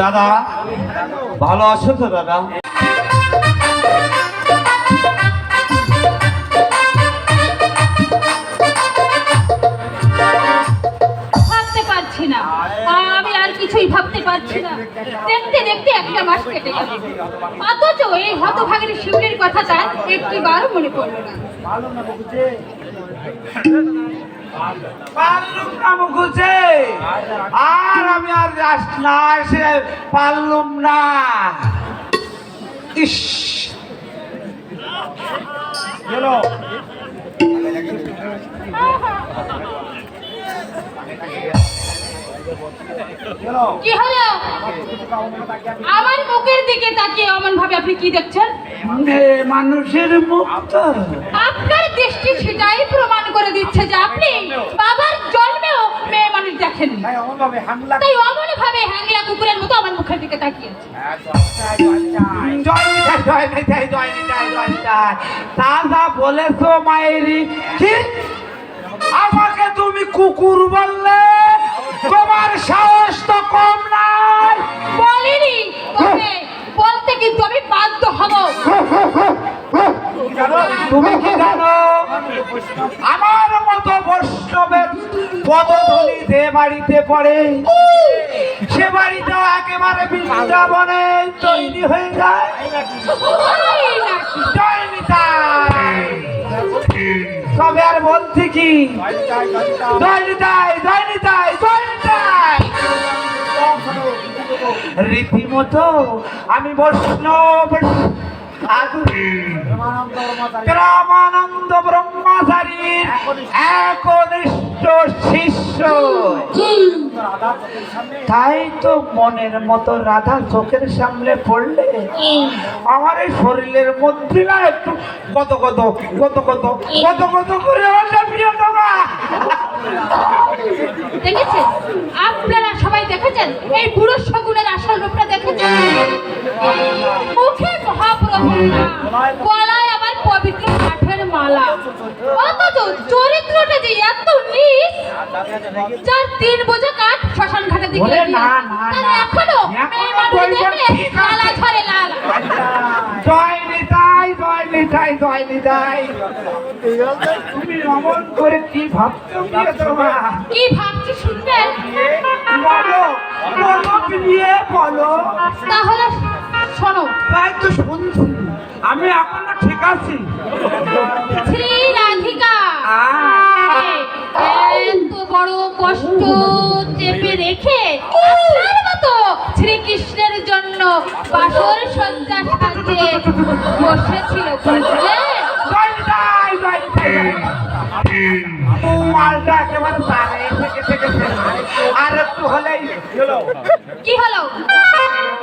দাদা, ভালো আছো তো দাদা? আমি আর কিছুই ভাবতে পারছি না। দেখতে দেখতে একটা মাস কেটে গেল। অথচ এই হতভাগের শিউরের কথা তার একটিবারও মনে পড়ল না। পারলুম না মুখুছে আর আমি আর যাস না এসে পারলুম না। ইস। কি হলো? আমার মুখের দিকে তাকিয়ে ভাবে আপনি কি দেখছেন? মানুষের মুখ তো আপনার দৃষ্টি সেটাই প্রমাণ করে দিচ্ছে যে আপনি বাবার জন্মেও মেয়ে মানুষ দেখেন তাই অমন ভাবে হ্যাংলা কুকুরের মতো আমার মুখের দিকে তাকিয়েছে। জয় নিতাই জয় জয়। নিতাই জয় নিতাই তা যা বলেছ মায়েরি কি আমাকে তুমি কুকুর বললে তোমার সাহস তো কম নাই। বলিনি তবে বলতে কিন্তু আমি বাধ্য হব। তুমি কি জানো? আমার মতো বৈষ্ণবের পদধূলি যে বাড়িতে পড়ে, সে বাড়িটাও একেবারে বৃন্দাবনে তৈরি হয়ে যায়। তবে আর বলছি কি? জয় নিতাই জয় রীতিমতো আমি বৈষ্ণব রামানন্দ ব্রহ্মচারী। একনিষ্ঠ। শিষ্য। তাই তো মনের মতো রাধা চোখের সামনে পড়লে আমার এই শরীরের মধ্যে না একটু কত কত কত কত কত কত করে প্রিয়তমা দেখেছেন? আপনারা সবাই দেখেছেন? এই বুড়ো শগুনের আসল রূপটা দেখেছেন? মুখে মহাপ্রভু গলায় আবার পবিত্র কাঠের মালা। অথচ চরিত্রটা যে যার তিন বোঝা কাঠ শ্মশান ঘাটে দিকে না, না, এখনও লালা ঝরে লাল জয় নিতাই জয় নিতাই জয় নিতাই। তুমি অমন করে কি ভাবছ কি ভাবছি শুনবেন বলো বলো প্রিয়ে বলো। তাহলে শোনো। তাই তো শুনছি। আমি এখনও ঠিক আছি। শ্রী রাধিকা। এত বড় কষ্ট চেপে রেখে আপনার মতো শ্রীকৃষ্ণের জন্য বাসর সজ্জা সাজিয়ে বসেছিল কি হলো?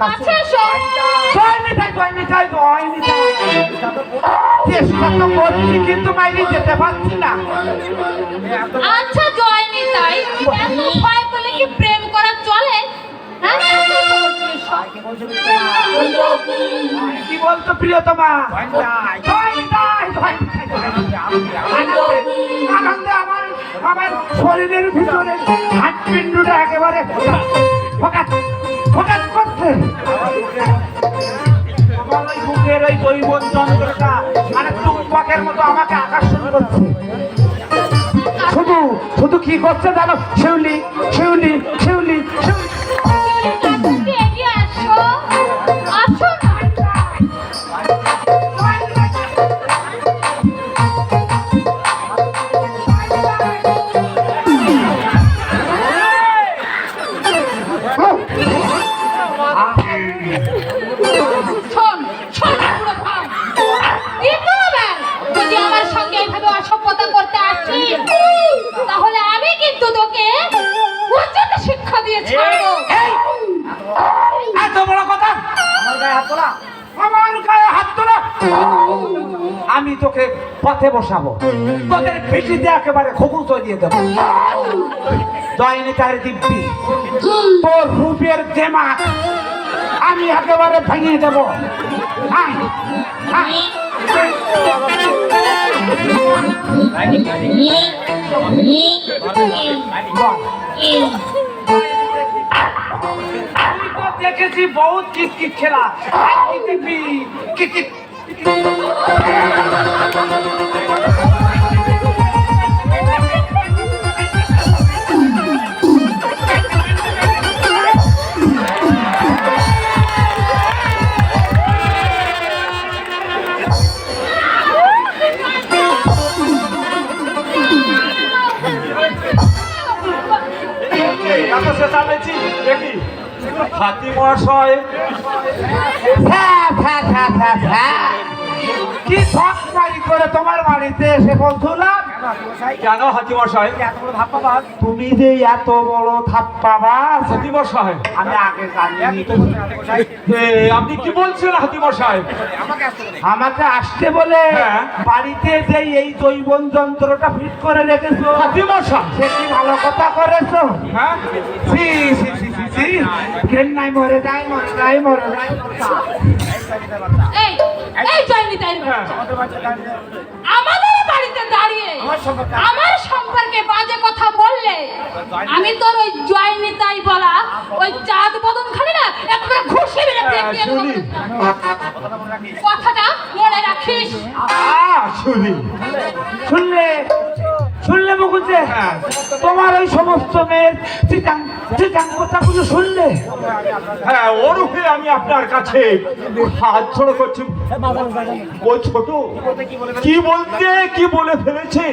কাছে। চেষ্টা তো করছি কিন্তু মাইরে যেতে পারছি না। আচ্ছা জয়নি তাই। এত ভয় করলে কি প্রেম করা চলে? হ্যাঁ? কি বলতো প্রিয়তমা? আনন্দে আনন্দে আমার আমার শরীরের ভিতরে হাটপিণ্ডটা একেবারে ফোকাস ফোকাস। দৈবন যন্ত্রটা মানে শুধু শুধু কি করছে জানো? শিউলি শিউলি শিউলি শিউলি। আমার গায়ে হাত তোলা। আমি তোকে পথে বসাবো তোদের পিঠিতে একেবারে খবু চড়িয়ে দেবো। দয়নি তার দিব্যি তোর রূপের দেমাক আমি একেবারে ভেঙে দেবো। তো দেখেছি বহুত কিটকিট খেলা আর কেন হাতি মশাই? তুমি যে এত বড় থাপ্পাবাজ হাতি মশাই। আমি আগে জানি আপনি কি বলছেন হাতি মশাই? আমাকে আসতে বলে হ্যাঁ। বাড়িতে যে এই জৈবন যন্ত্রটা ফিট করে রেখেছো হাতি মশাই। সে কি ভালো কথা করেছ? হ্যাঁ। সি সি সি সি সি। ঘেন্নায় মরে যায় মরে যায় মরে। যায় এই এই জয়নি তাই হ্যাঁ আমাদের বাড়িতে দাঁড়িয়ে আমার সম্পর্কে বাজে কথা বললে আমি তোর ওই জয়নি তাই বলা ওই চাঁদ বদন খালি না একবার খুশি মেরে হ্যাঁ। কথাটা মনে রাখিস? শুনি। শুনলে? শুনলে মুকুন্দে হ্যাঁ। তোমার ওই সমস্ত মেয়ের কথাগুলো শুনলে? হ্যাঁ ওরূপে আমি আপনার কাছে হাত ছোড়ো করছি। ও ছোট কি বলতে কি বলে ফেলেছে?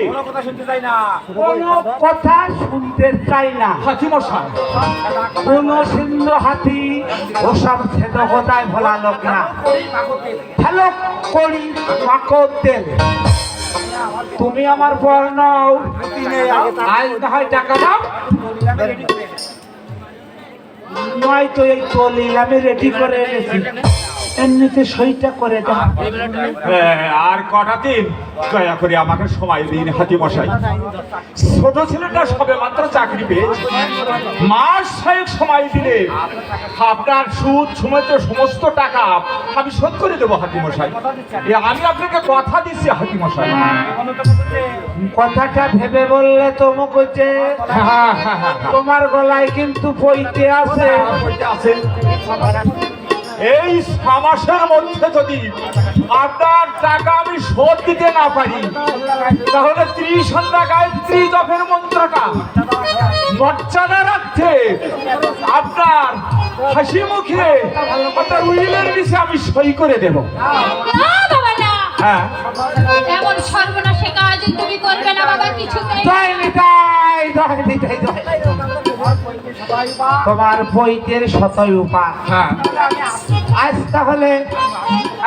কোনো কথা শুনতে চাই না। হাতি মশাই। কোন সিন্ধু হাতি ওসব ছেদ কথায় ভোলা লোক না। হ্যালো করি মাকড় তুমি আমার পর নাও। আজ না টাকা দাও। এই তলি আমি রেডি করে এনেছি। এমনিতে সইটা করে দাও হ্যাঁ, আর কটা দিন? দয়া করে আমাকে সময় দিন হাতি মশাই। ছোট ছেলেটা সবে মাত্র চাকরি পেয়েছে। মাস ছয়েক সময় দিলে আপনার সুদ সমেত সমস্ত টাকা আমি শোধ করে দেবো হাতি মশাই। আমি আপনাকে কথা দিচ্ছি হাতি মশাই। কথাটা ভেবে বললে তো মুখে হ্যাঁ, হ্যাঁ, হ্যাঁ, হ্যাঁ। তোমার গলায় কিন্তু পইতে আছে। আছে। এই সমাসের মধ্যে যদি আপনার টাকা আমি শোধ দিতে না পারি তাহলে ত্রিসন্ধ্যা গায়ত্রী জপের মন্ত্রটা মর্যাদা রাখতে আপনার হাসি মুখে আপনার উইলের বিষয়ে আমি সই করে দেব। হ্যাঁ। এমন সর্বনাশে কাজ তুমি করবে না বাবা কিছুতেই। জয় নিতাই জয় নিতাই জয় তোমার বইতের শতই উপা হ্যাঁ। আজ তাহলে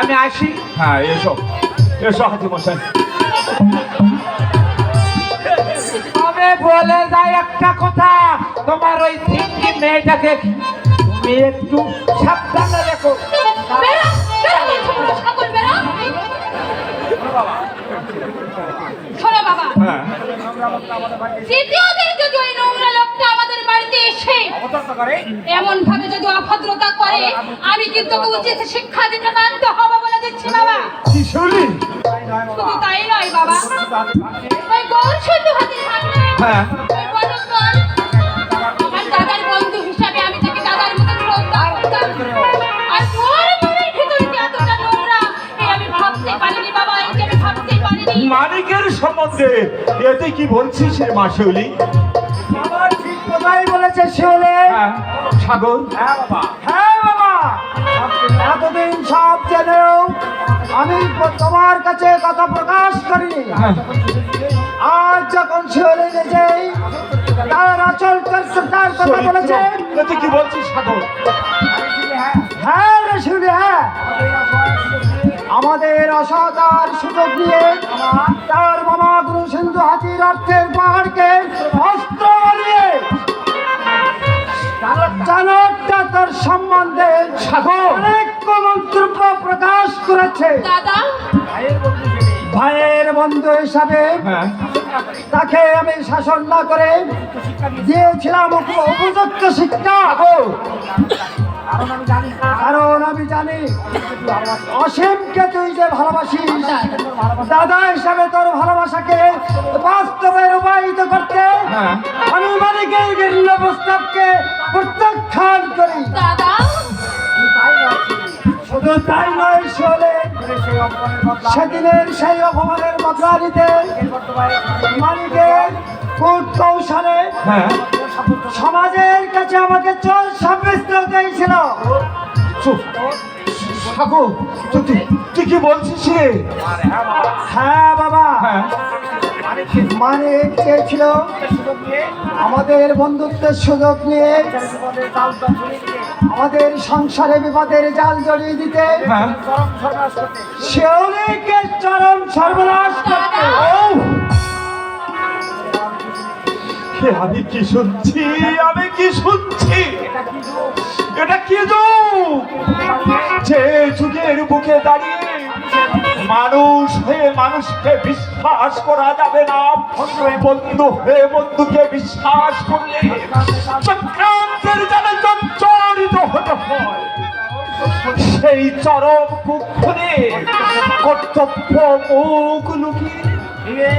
আমি আসি। হ্যাঁ এসো। এসো হাতি মশাই তবে বলে যায় একটা কথা তোমার ওই তিনটি মেয়েটাকে তুমি একটু সাবধানে রেখো। শোনো বাবা। হ্যাঁ। তৃতীয় দিন যদি ওই নোংরা বাড়িতে এসে এমন ভাবে যদি অভদ্রতা করে আমি কিন্তু উচিত শিক্ষা দিতে মানতে হবে বলে দিচ্ছি বাবা? শুধু তাই নয় বাবা। ওই হ্যাঁ। ওই বনকর, আমার দাদার বন্ধু হিসাবে আমি তাকে দাদার মতো শ্রদ্ধা করতাম। আর তোর মনের ভিতরে এতটা নোংরা এ আমি ভাবতে পারিনি বাবা আমি ভাবতে পারিনি। মানিকের সম্বন্ধে এতে কি বলছিস রে মাসুলি বলেছে শিওলে হ্যাঁ সাগর। হ্যাঁ বাবা। এতদিন সব জেনেও আমি তোমার কাছে কথা প্রকাশ করিনি। হ্যাঁ। আজ যখন শিওলে নিজেই তার অচল তার কথা বলেছে কি বলছিস সাগর? হ্যাঁ রে শিউলি হ্যাঁ। আমাদের অসাধার সুযোগ নিয়ে তার বাবা গুরু সিন্ধু হাতির অর্থের পাহাড়কে অস্ত্র বানিয়ে চাণকটা তার সম্বন্ধে অনেক কম করেছে। দাদা। ভাইয়ের বন্ধু হিসাবে হ্যাঁ। তাকে আমি শাসন না করে দিয়েছিলাম উপ- উপযুক্ত শিক্ষা। কারণ আমি জানি অসীমকে তুই যে ভালোবাসিস দাদা হিসাবে তোর ভালোবাসাকে বাস্তবে রূপায়িত করতে হ্যাঁ। আমি মালিকের প্রস্তাবকে শুধু তাই নয় শোলে সেদিনের সেই অপমানের বদলা নিতে মালিকের কূট কৌশলে হ্যাঁ। সমাজের কাছে আমাকে চোর সাব্যস্ত দিয়েছিল তুই কি বলছিস রে? হ্যাঁ বাবা। হ্যাঁ। মানিক চেয়েছিল আমাদের বন্ধুত্বের সুযোগ নিয়ে আমাদের সংসারে বিপদের জাল জড়িয়ে দিতে। হ্যাঁ। চরম সর্বনাশ করতে। আমি কি শুনছি? আমি কি শুনছি? এটা কি যুগ যে যুগের বুকে দাঁড়িয়ে মানুষ হয়ে মানুষকে বিশ্বাস করা যাবে না বন্ধু হয়ে বন্ধুকে বিশ্বাস করলে চক্রান্তের জালে জর্জরিত হতে হয়। সেই চরম কুক্ষণে কর্তব্য মুখ লুকিয়ে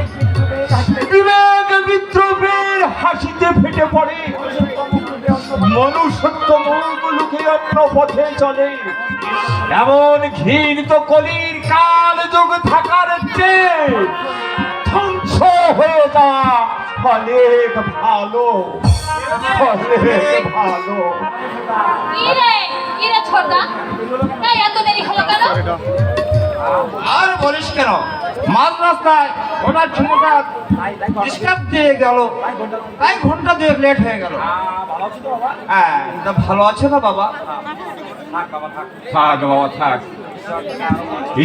বিবেক বিদ্রোহের হাসিতে ফেটে পড়ে। মনুষ্যত্ব মুখ লুকিয়ে অন্য পথে চলে। এমন ঘৃণিত কলির কাল যুগ থাকার চেয়ে ধ্বংস হয়ে যাওয়া অনেক ভালো অনেক ভালো। ইরে ইরে ছোটদা এই এত দেরি হলো কেন? আর বলিস কেন? মাঝ রাস্তায় ওনার ঝুমুটা ডিস্টার্ব দিয়ে গেল। তাই ঘণ্টা দুয়েক লেট হয়ে গেল। হ্যাঁ তা ভালো আছে না বাবা? থাক বাবা থাক।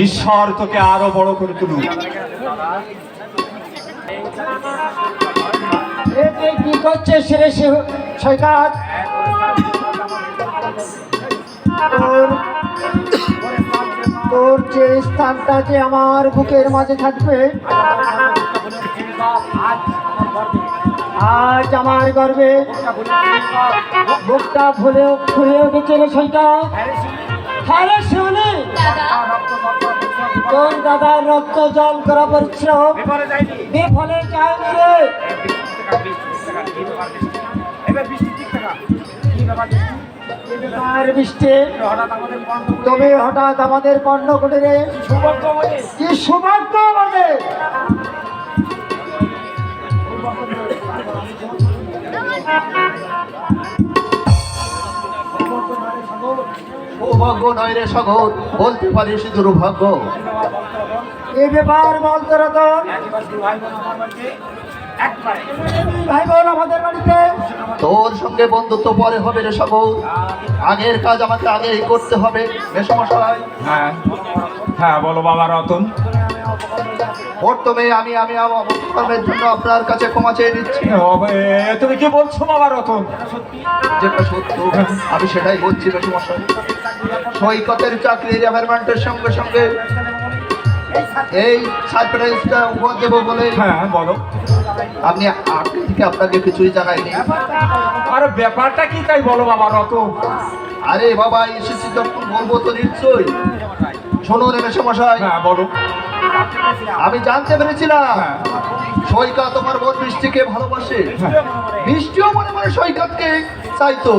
ঈশ্বর তোকে আরও বড় করে তুলুক। কি করছে সেরে সৈকাত তোর তোর যে স্থানটা যে আমার বুকের মাঝে থাকবে আজ আমার গর্বে বুকটা ফুলে ফুলে উঠেছিল সৈকাত হ্যাঁ শিউলি দাদা তোর দাদার রক্ত জল করা পরিশ্রম বিফলে যায়নি রে। আর বৃষ্টি তুমি হঠাৎ আমাদের পণ্য কুটিরে কি সৌভাগ্য আমাদের? সৌভাগ্য নয় রে সগর বলতে পারিস দুর্ভাগ্য? এ ব্যাপার বলতে ভাই বোন আমাদের বাড়িতে। তোর সঙ্গে বন্ধুত্ব পরে হবে রে সগর আগের কাজ আমাকে আগেই করতে হবে। মেসমশাই হ্যাঁ। হ্যাঁ বলো বাবা রতন। প্রথমে আমি আমি জন্য আপনার কাছে ক্ষমা চেয়ে নিচ্ছি। এ, তুমি কি বলছো বাবা রতন? যেটা সত্য আমি সেটাই বলছি মেসমশাই সৈকতের চাকরির অ্যাপার্টমেন্টের সঙ্গে সঙ্গে এই সারপ্রাইজটা উপহার দেবো বলে হ্যাঁ বলো। আপনি আগে থেকে আপনাকে কিছুই জানাইনি আরে ব্যাপারটা কি তাই বলো বাবা রত। আরে বাবা এসেছি যখন বলব তো নিশ্চয়ই। শোনো রে মশাই। হ্যাঁ বলো। আমি জানতে পেরেছিলাম। হ্যাঁ। সৈকত তোমার বোন বৃষ্টিকে ভালোবাসে। মিষ্টিও বৃষ্টিও মনে মনে সৈকতকে। চাইতো।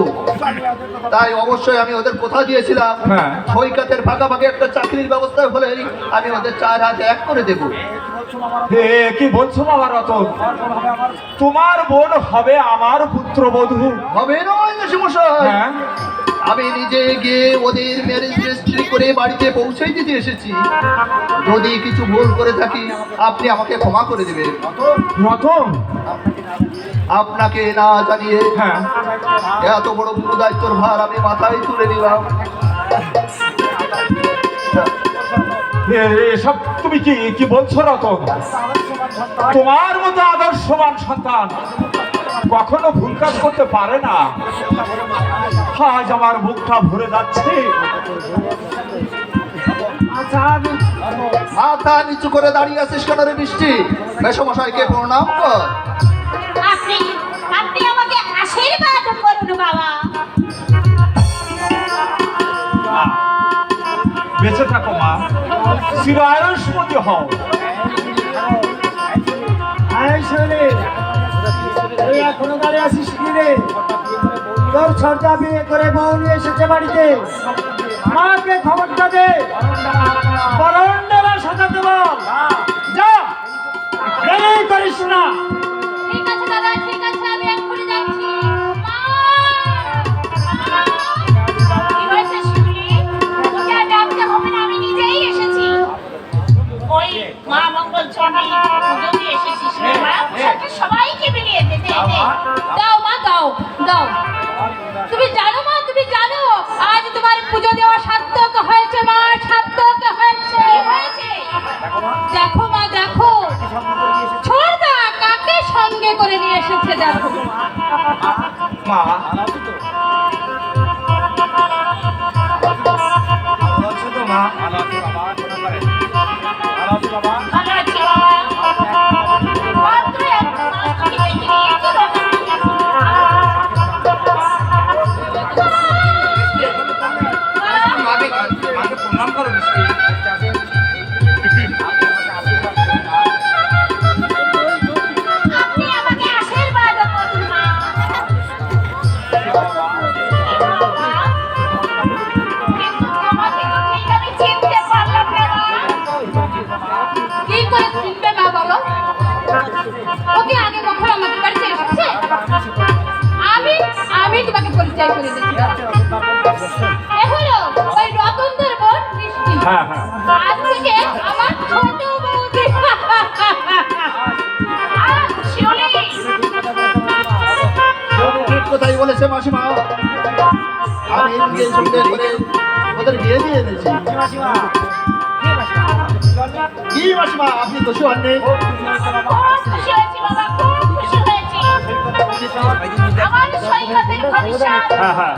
তাই অবশ্যই আমি ওদের কথা দিয়েছিলাম। হ্যাঁ। সৈকতের ফাঁকাফাঁকি একটা চাকরির ব্যবস্থা হলে আমি ওদের চার হাতে এক করে দেব। কি বলছো বাবা রতন? তোমার বোন হবে আমার পুত্রবধূ। হবে না মশাই হ্যাঁ। আমি নিজে গিয়ে ওদের ম্যারেজ রেজিস্ট্রি করে বাড়িতে পৌঁছে দিতে এসেছি। যদি কিছু ভুল করে থাকি আপনি আমাকে ক্ষমা করে দেবেন। রতন। আপনাকে না জানিয়ে হ্যাঁ। এত বড় পুরো দায়িত্বর ভার আমি মাথায় তুলে নিলাম। এসব তুমি কি কি বলছো রতন? তোমার মতো আদর্শবান সন্তান কখনো ভুল কাজ করতে পারে না। আজ আমার মুখটা ভরে যাচ্ছে। মাথা নিচু করে দাঁড়িয়ে আছিস কেন রে বৃষ্টি? মেসমশাইকে প্রণাম কর। আপনি আপনি আমাকে আশীর্বাদ করুন বাবা। বেঁচে থাকো মা। চির আয়ুষ্মতি হও। আয় শোনে এখনও দাঁড়িয়ে আছিস কি রে? তোর সর্দা বিয়ে করে বউ নিয়ে এসেছে বাড়িতে। মাকে খবরটা দে বরণ্ডরা সাজাতে বল যা। দেরি করিস না। ঠিক আছে দাদা ঠিক আছে আমি এক্ষুনি যাচ্ছি। মা! মঙ্গল চণ্ডী পুজো দিয়ে এসেছিস মা? সবাইকে মিলিয়ে দে। দাও মা দাও দাও। তুমি জানো মা তুমি জানো আজ তোমার পুজো দেওয়া সার্থক হয়েছে মা সার্থক হয়েছে। হয়েছে? দেখো মা। দেখো ছোড়দা কাকে সঙ্গে করে নিয়ে এসেছে? দেখো। মা মা? ওকে আগে কখনো আমাদের বাড়িতে এসেছে আমি আমি তোমাকে পরিচয় করে দিচ্ছি। এ হলো ওই রতনদের বোন মিষ্টি। হ্যাঁ হ্যাঁ। আজ থেকে আমার ছোট বৌদি কথাই বলেছে মাসিমা? আমি ওদের বিয়ে দিয়ে এনেছি কি মাসিমা আপনি খুশি হননি হ্যাঁ হ্যাঁ।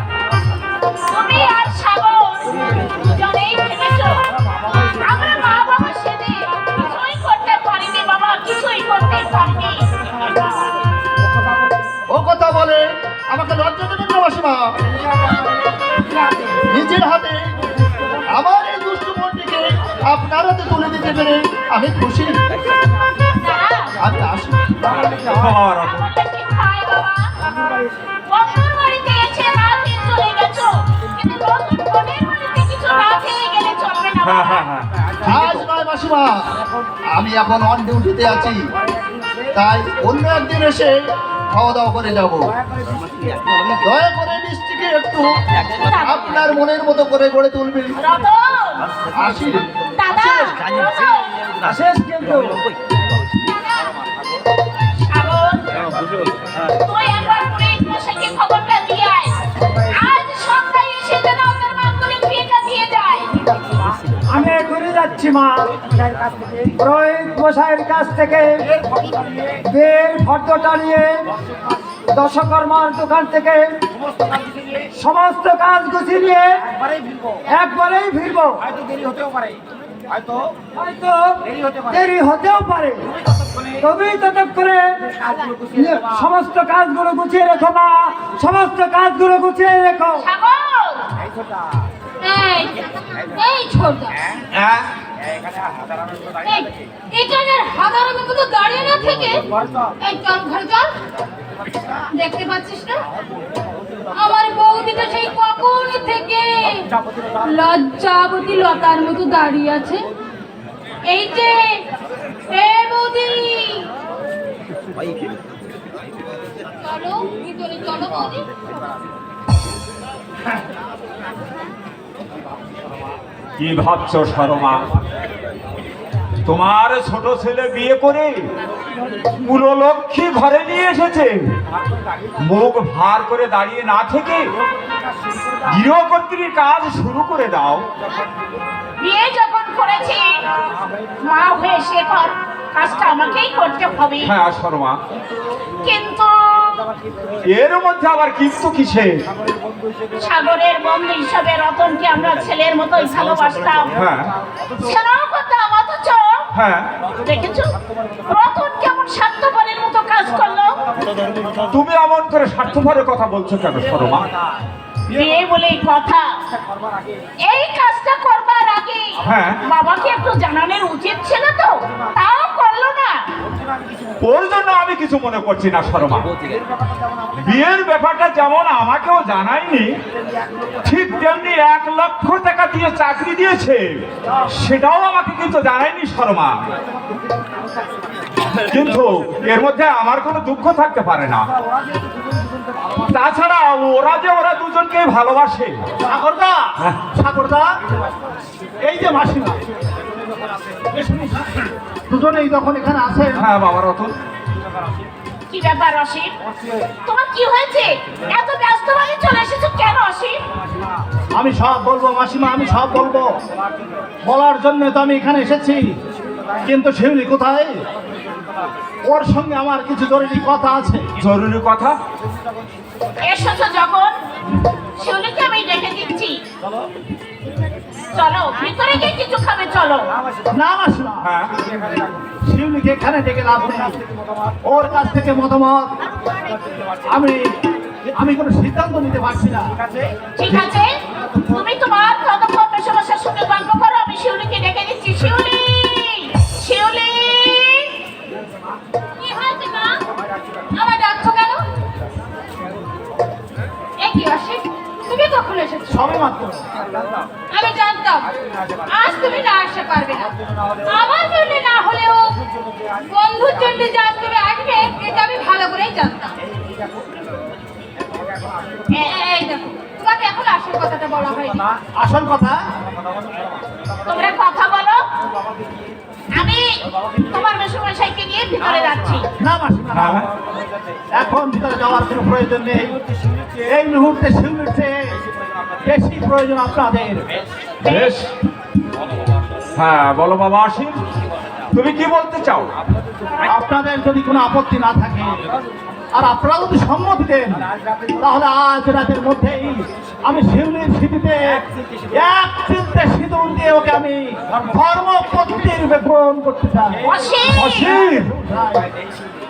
ও কথা বলে আমাকে লজ্জা দেবেন না মাসিমা? নিজের হাতে আমার এই দুষ্টু মনটিকে আপনার হাতে তুলে দিতে পেরে আমি খুশি। হয় হ্যাঁ হ্যাঁ হ্যাঁ আজ নয় মাসিমা আমি এখন অন ডিউটিতে আছি। তাই অন্য একদিন এসে খাওয়া দাওয়া করে যাব। দয়া করে মিষ্টিকে একটু আপনার মনের মতো করে গড়ে তুলবি রতন, আসি। শেষ কিন্তু। দিয়ে যায়। আমি ঘুরে যাচ্ছি মা। রোহিত মশাইয়ের কাছ থেকে বের ফর্দটা নিয়ে দশকর্মার দোকান থেকে সমস্ত কাজ গুছিয়ে নিয়ে একবারেই ফিরবো। হয়তো দেরি হতেও পারে। তবেই ততক্ষণে সমস্ত কাজগুলো গুছিয়ে রেখো মা। সমস্ত কাজগুলো গুছিয়ে রেখো। এই, এই হ্যাঁ? এই, এখানে মতো দাঁড়িয়ে না থেকে? এই চল ঘরে চল। দেখতে পাচ্ছিস না? আমার বৌদিটা সেই কখন থেকে লজ্জাবতী লতার মতো দাঁড়িয়ে আছে। এই যে, এ বৌদি। কি ভাবছ শর্মা? তোমার ছোট ছেলে বিয়ে করে পুরো লক্ষ্মী ঘরে নিয়ে এসেছে। মুখ ভার করে দাঁড়িয়ে না থেকে গৃহকর্ত্রীর কাজ শুরু করে দাও। বিয়ে যখন করেছি মা হয়ে সে কাজটা আমাকেই করতে হবে। হ্যাঁ শর্মা। কিন্তু এর মধ্যে আবার কিন্তু কিসে? সাগরের বন্ধু হিসাবে রতনকে আমরা ছেলের মতোই ভালোবাসতাম। হ্যাঁ। করতাম অথচ হ্যাঁ। দেখেছ? রতন কেমন স্বার্থপরের মতো কাজ করল। তুমি এমন করে স্বার্থপরের কথা বলছো কেন শর্মা বিয়ে বলেই কথা। এই কাজটা করবার আগে হ্যাঁ। বাবাকে একটু জানানোর উচিত ছিল তো। তাও ওর জন্য আমি কিছু মনে করছি না শর্মা। বিয়ের ব্যাপারটা যেমন আমাকেও জানায়নি ঠিক তেমনি এক লক্ষ টাকা দিয়ে চাকরি দিয়েছে সেটাও আমাকে কিন্তু জানায়নি শর্মা। কিন্তু এর মধ্যে আমার কোনো দুঃখ থাকতে পারে না। তাছাড়া ওরা যে ওরা দুজনকে ভালোবাসে। সাগরদা সাগরদা এই যে মাসিমা দুজনেই যখন এখানে আছেন হ্যাঁ বাবা রতন। কি ব্যাপার অসীম? তোমার কি হয়েছে? এত ব্যস্ত হয়ে চলে এসেছ কেন অসীম? আমি সব বলব মাসিমা আমি সব বলব। বলার জন্য তো আমি এখানে এসেছি। কিন্তু শিউলি কোথায়? ওর সঙ্গে আমার কিছু জরুরি কথা আছে। জরুরি কথা? এসেছ যখন? শিউলিকে আমি ডেকে দিচ্ছি। চলো ভিতরে গিয়ে কিছু খাবে চলো। না মাসিমা হ্যাঁ। শিউলিকে এখানে ডেকে লাভ নেই। ওর কাছ থেকে মতামত। আমি আমি কোনো সিদ্ধান্ত নিতে পারছি না। ঠিক আছে। তুমি তোমার ততক্ষণ মেশামশার সঙ্গে গল্প করো আমি শিউলিকে ডেকে দিচ্ছি। শিউলি! শিউলি! কি হয়েছে মা? আমার ডাকছো কেন? এ কি কখন এসেছ সবে মাত্র আমি জানতাম আজ তুমি না আসতে পারবে না। আমার জন্য না হলেও বন্ধুর জন্য যে আজ তুমি আসবে এটা আমি ভালো করেই জানতাম। এ- এই দেখো তোমাকে এখন আসল কথাটা বলা হয়নি। আসল কথা? তোমরা কথা বলো। আমি তোমার মেশামশাইকে নিয়ে ভিতরে যাচ্ছি। না হ্যাঁ এখন ভিতরে যাওয়ার কোনো প্রয়োজন নেই। এই মুহূর্তে চেয়ে বেশি প্রয়োজন আপনাদের। বেশ। হ্যাঁ বলো বাবা আসিম তুমি কি বলতে চাও? আপনাদের যদি কোনো আপত্তি না থাকে আর আপনারা যদি সম্মতি দেন তাহলে আজ রাতের মধ্যেই আমি শিউলির স্মৃতিতে এক চিলতে সিঁদুর দিয়ে ওকে আমি ধর্মপত্নী রূপে গ্রহণ করতে চাই। অসীম।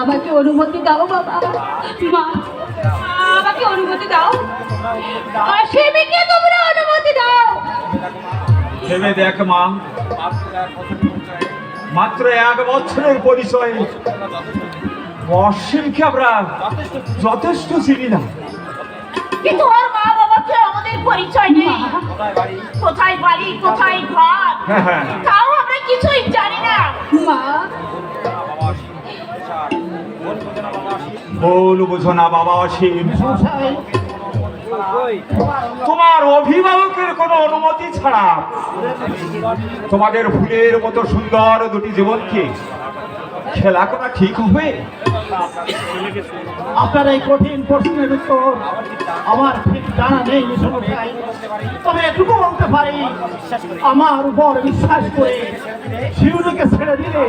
আমাকে অনুমতি দাও বাবা। মা আমাকে অনুমতি দাও। অসীমকে তোমরা অনুমতি দাও? ভেবে দেখ মা মাত্র এক বছরের পরিচয়। অসীমকে আমরা যথেষ্ট চিনি না। কিন্তু ওর মা বাবাকে আমাদের পরিচয় নেই? কোথায় বাড়ি কোথায় ঘর? হ্যাঁ হ্যাঁ। তাও আমরা কিছুই জানি না। মা ভুল বুঝো না, বাবা অসীম। তোমার অভিভাবকের কোনো অনুমতি ছাড়া তোমাদের ফুলের মতো সুন্দর দুটি জীবনকে খেলা করা ঠিক হবে? আপনার এই কঠিন প্রশ্নের উত্তর আমার ঠিক জানা নেই তবে এটুকু বলতে পারি, আমার উপর বিশ্বাস করে শিউলিকে ছেড়ে দিলে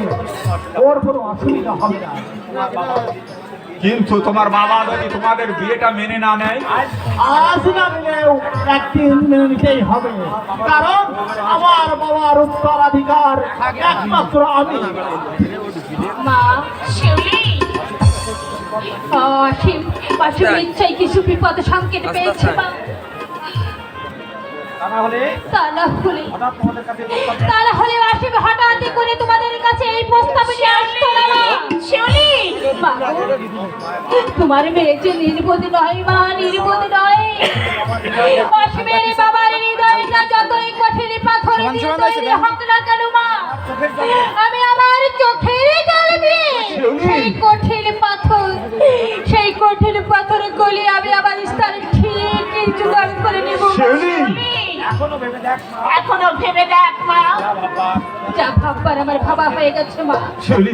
ওর কোনো অসুবিধা হবে না। কিন্তু তোমার বাবা যদি তোমাদের বিয়েটা মেনে না নেয় আজ না একদিন মেনে নিতেই হবে। কারণ আমার বাবার উত্তরাধিকার একমাত্র আমি। মা শিউলি। অসীম অসীম নিশ্চয়ই কিছু বিপদ সংকেত পেয়েছে মা হলে তা হলে অসীম হঠাৎ করে তোমাদের কাছে এই প্রস্তাব নিয়ে আসতো না শিউলি! তোমার মেয়ে যে নির্বোধ নয় মা নির্বোধ নয়। অসীমের বাবার হৃদয়টা যতই কঠিন পাথর দিয়ে তৈরি হোক না কেন মা আমি আমার চোখের জল দিয়ে সেই কঠিন পাথর সেই কঠিন পাথর গলি আমি আমার স্থানে ঠিক এখনও ভেবে দেখ মা। যা ভাববার আমার ভাবা হয়ে গেছে মা। শিউলি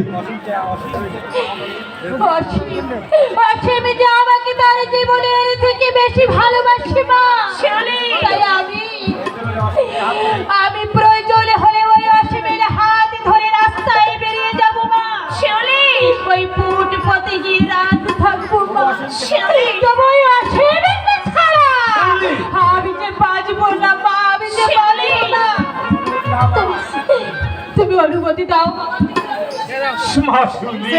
অসীম অসীম যে আমাকে তার জীবনের থেকে বেশি ভালোবাসে মা। শিউলি! তাই আমি আমি প্রয়োজন হলে ওই অসীমের হাত ধরে রাস্তায় বেরিয়ে যাব মা। শিউলি ওই ফুট পথে গিয়ে রাত থাকব মা। শিউলি! তবে ওই অসীমকে ছাড়া আমি যে বাঁচবো না যে বলে না। তুমি অনুমতি দাও। মাসুলি